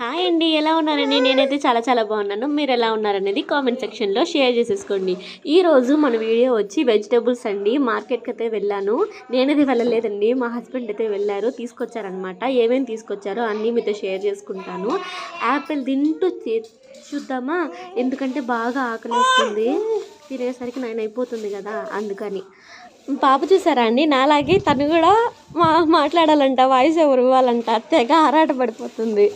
Hi అండి ఎలా ఉన్నారండి? నేనైతే చాలా చాలా బాగున్నాను. మీరు ఎలా ఉన్నారనేది కామెంట్ సెక్షన్లో షేర్ చేసేసుకోండి. ఈరోజు మన వీడియో వచ్చి వెజిటేబుల్స్ అండి. మార్కెట్కి అయితే వెళ్ళాను. నేనైతే వెళ్ళలేదండి. మా హస్బెండ్ అయితే వెళ్ళారు. తీసుకొచ్చారనమాట ఏమేమి తీసుకొచ్చారో అన్నీ మీతో షేర్ చేసుకుంటాను. యాపిల్ తింటూ చూద్దామా? ఎందుకంటే బాగా ఆకలిస్తుంది. తినేసరికి నైన్ అయిపోతుంది కదా అందుకని. పాప చూసారా అండి? నాలాగే తను కూడా మా మాట్లాడాలంట వాయిస్ ఎవరు ఇవ్వాలంట. తెగ ఆరాట పడిపోతుంది.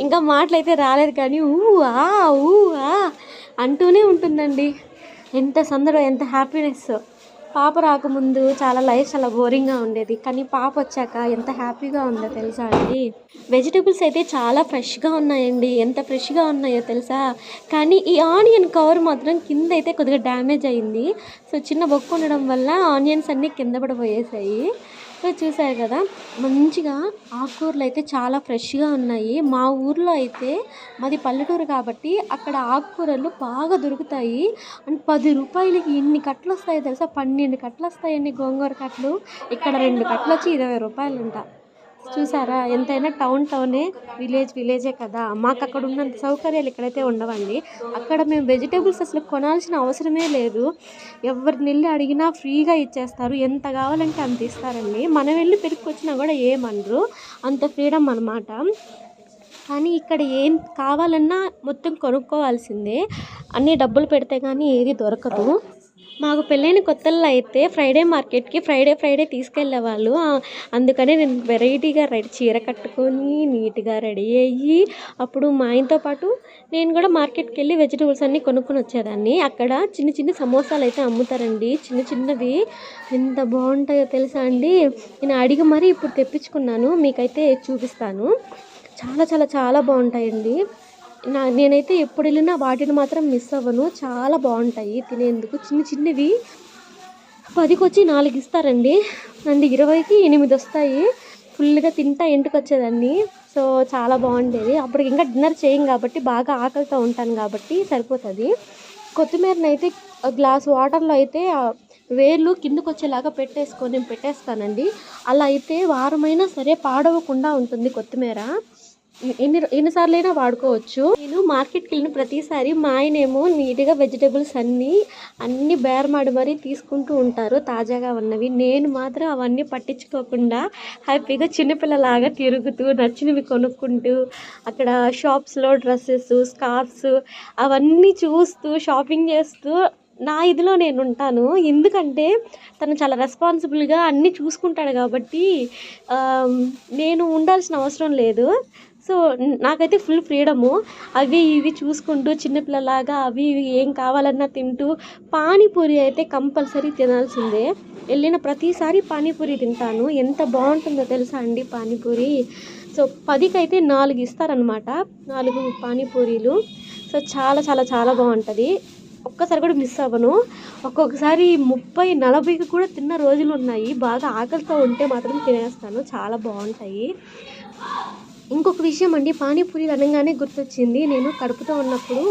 ఇంకా మాటలైతే రాలేదు కానీ ఊ ఆ ఊ ఆ అంటూనే ఉంటుందండి. ఎంత సందడో ఎంత హ్యాపీనెస్ పాప రాకముందు చాలా లైఫ్ చాలా బోరింగ్గా ఉండేది. కానీ పాప వచ్చాక ఎంత హ్యాపీగా ఉందో తెలుసా అండి? వెజిటేబుల్స్ అయితే చాలా ఫ్రెష్గా ఉన్నాయండి. ఎంత ఫ్రెష్గా ఉన్నాయో తెలుసా? కానీ ఈ ఆనియన్ కవర్ మాత్రం కింద అయితే కొద్దిగా డ్యామేజ్ అయింది. సో చిన్న బొక్కు ఉండడం వల్ల ఆనియన్స్ అన్నీ కింద పడిపోయేసాయి. చూసారు కదా మంచిగా ఆకుకూరలు అయితే చాలా ఫ్రెష్గా ఉన్నాయి. మా ఊర్లో అయితే మాది పల్లెటూరు కాబట్టి అక్కడ ఆకుకూరలు బాగా దొరుకుతాయి. అండ్ పది రూపాయలకి ఎన్ని కట్టలు వస్తాయో తెలుసా? పన్నెండు కట్టలు వస్తాయండి గోంగూర కట్టలు. ఇక్కడ రెండు కట్టలు వచ్చి ఇరవై రూపాయలు ఉంటా చూసారా? ఎంతైనా టౌన్ టౌనే విలేజ్ విలేజే కదా. మాకు అక్కడ ఉన్నంత సౌకర్యాలు ఇక్కడైతే ఉండవండి అక్కడ మేము వెజిటేబుల్స్ అసలు కొనాల్సిన అవసరమే లేదు. ఎవరిని వెళ్ళి అడిగినా ఫ్రీగా ఇచ్చేస్తారు. ఎంత కావాలంటే అంత ఇస్తారండి. మనం వెళ్ళి పెరుక్కొచ్చినా కూడా ఏమనరు. అంత ఫ్రీడమ్ అనమాట కానీ ఇక్కడ ఏం కావాలన్నా మొత్తం కొనుక్కోవాల్సిందే. అన్ని డబ్బులు పెడితే కానీ ఏది దొరకదు. మాకు పెళ్ళైన కొత్తల్లో అయితే ఫ్రైడే మార్కెట్కి ఫ్రైడే ఫ్రైడే తీసుకెళ్ళేవాళ్ళు అందుకనే నేను వెరైటీగా రెడీ చీర కట్టుకొని నీట్గా రెడీ అయ్యి అప్పుడు మా ఆయనతో పాటు నేను కూడా మార్కెట్కి వెళ్ళి వెజిటేబుల్స్ అన్నీ కొనుక్కొని వచ్చేదాన్ని. అక్కడ చిన్న చిన్న సమోసాలు అయితే అమ్ముతారండి. చిన్న చిన్నవి ఎంత బాగుంటాయో తెలుసా అండి? నేను అడిగి మరీ ఇప్పుడు తెప్పించుకున్నాను. మీకైతే చూపిస్తాను. చాలా చాలా చాలా బాగుంటాయండి. నా నేనైతే ఎప్పుడు వెళ్ళినా వాటిని మాత్రం మిస్ అవ్వను. చాలా బాగుంటాయి తినేందుకు. చిన్న చిన్నవి. పదికి వచ్చి నాలుగు ఇస్తారండి. అండ్ ఇరవైకి ఎనిమిది వస్తాయి. ఫుల్గా తింటా ఇంటికి వచ్చేదాన్ని సో చాలా బాగుండేది. అప్పటికి ఇంకా డిన్నర్ చేయం కాబట్టి బాగా ఆకలితో ఉంటాను కాబట్టి సరిపోతుంది. కొత్తిమీరని అయితే గ్లాస్ వాటర్లో అయితే వేర్లు కిందకు వచ్చేలాగా పెట్టేసుకొని నేను పెట్టేస్తానండి. అలా అయితే వారమైనా సరే పాడవకుండా ఉంటుంది కొత్తిమీర. ఎన్ని ఎన్నిసార్లు అయినా వాడుకోవచ్చు. నేను మార్కెట్కి వెళ్ళిన ప్రతిసారి మా ఆయనేమో నీట్గా వెజిటేబుల్స్ అన్నీ అన్ని బేరమాడి మరీ తీసుకుంటూ ఉంటారు తాజాగా ఉన్నవి. నేను మాత్రం అవన్నీ పట్టించుకోకుండా హ్యాపీగా చిన్నపిల్లలాగా తిరుగుతూ నచ్చినవి కొనుక్కుంటూ అక్కడ షాప్స్లో డ్రెస్సెస్ స్కార్ఫ్స్ అవన్నీ చూస్తూ షాపింగ్ చేస్తూ నా ఇదిలో నేను ఉంటాను. ఎందుకంటే తను చాలా రెస్పాన్సిబుల్గా అన్నీ చూసుకుంటాడు కాబట్టి నేను ఉండాల్సిన అవసరం లేదు. సో నాకైతే ఫుల్ ఫ్రీడము అవి ఇవి చూసుకుంటూ చిన్నపిల్లలాగా అవి ఇవి ఏం కావాలన్నా తింటూ పానీపూరి అయితే కంపల్సరీ తినాల్సిందే. వెళ్ళిన ప్రతిసారి పానీపూరి తింటాను. ఎంత బాగుంటుందో తెలుసా అండి పానీపూరి? సో పదికి అయితే నాలుగు ఇస్తారనమాట నాలుగు పానీపూరీలు. సో చాలా చాలా చాలా బాగుంటుంది. ఒక్కసారి కూడా మిస్ అవ్వను. ఒక్కొక్కసారి ముప్పై నలభైకి కూడా తిన్న రోజులు ఉన్నాయి. బాగా ఆకలితో ఉంటే మాత్రం తినేస్తాను. చాలా బాగుంటాయి. ఇంకొక విషయం అండి పానీపూరి అనగానే గుర్తొచ్చింది. నేను కడుపుతో ఉన్నప్పుడు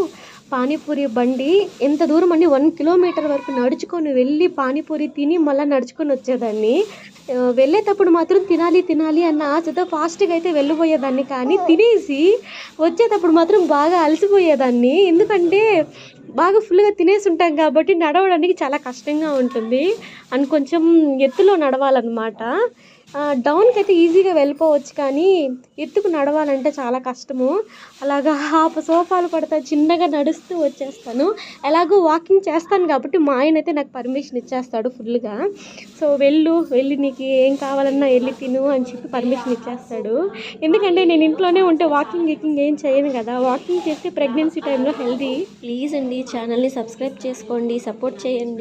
పానీపూరి బండి ఎంత దూరం అండి వన్ కిలోమీటర్ వరకు నడుచుకొని వెళ్ళి పానీపూరి తిని మళ్ళీ నడుచుకొని వచ్చేదాన్ని. వెళ్ళేటప్పుడు మాత్రం తినాలి తినాలి అన్న ఆశతో ఫాస్ట్గా అయితే వెళ్ళిపోయేదాన్ని. కానీ తినేసి వచ్చేటప్పుడు మాత్రం బాగా అలసిపోయేదాన్ని. ఎందుకంటే బాగా ఫుల్గా తినేసి ఉంటాం కాబట్టి నడవడానికి చాలా కష్టంగా ఉంటుంది. అండ్ కొంచెం ఎత్తులో నడవాలన్నమాట. డౌన్కి అయితే ఈజీగా వెళ్ళిపోవచ్చు కానీ ఎత్తుకు నడవాలంటే చాలా కష్టము. అలాగా హాఫ్ సోఫాలు పడతా చిన్నగా నడుస్తూ వచ్చేస్తాను. ఎలాగో వాకింగ్ చేస్తాను కాబట్టి మా ఆయన అయితే నాకు పర్మిషన్ ఇచ్చేస్తాడు ఫుల్గా. సో వెళ్ళు వెళ్ళి నీకు ఏం కావాలన్నా వెళ్ళి తిను అని చెప్పి పర్మిషన్ ఇచ్చేస్తాడు. ఎందుకంటే నేను ఇంట్లోనే ఉంటే వాకింగ్ గికింగ్ ఏం చేయను కదా. వాకింగ్ చేస్తే ప్రెగ్నెన్సీ టైంలో హెల్దీ ప్లీజ్ అండి ఛానల్ని సబ్స్క్రైబ్ చేసుకోండి సపోర్ట్ చేయండి.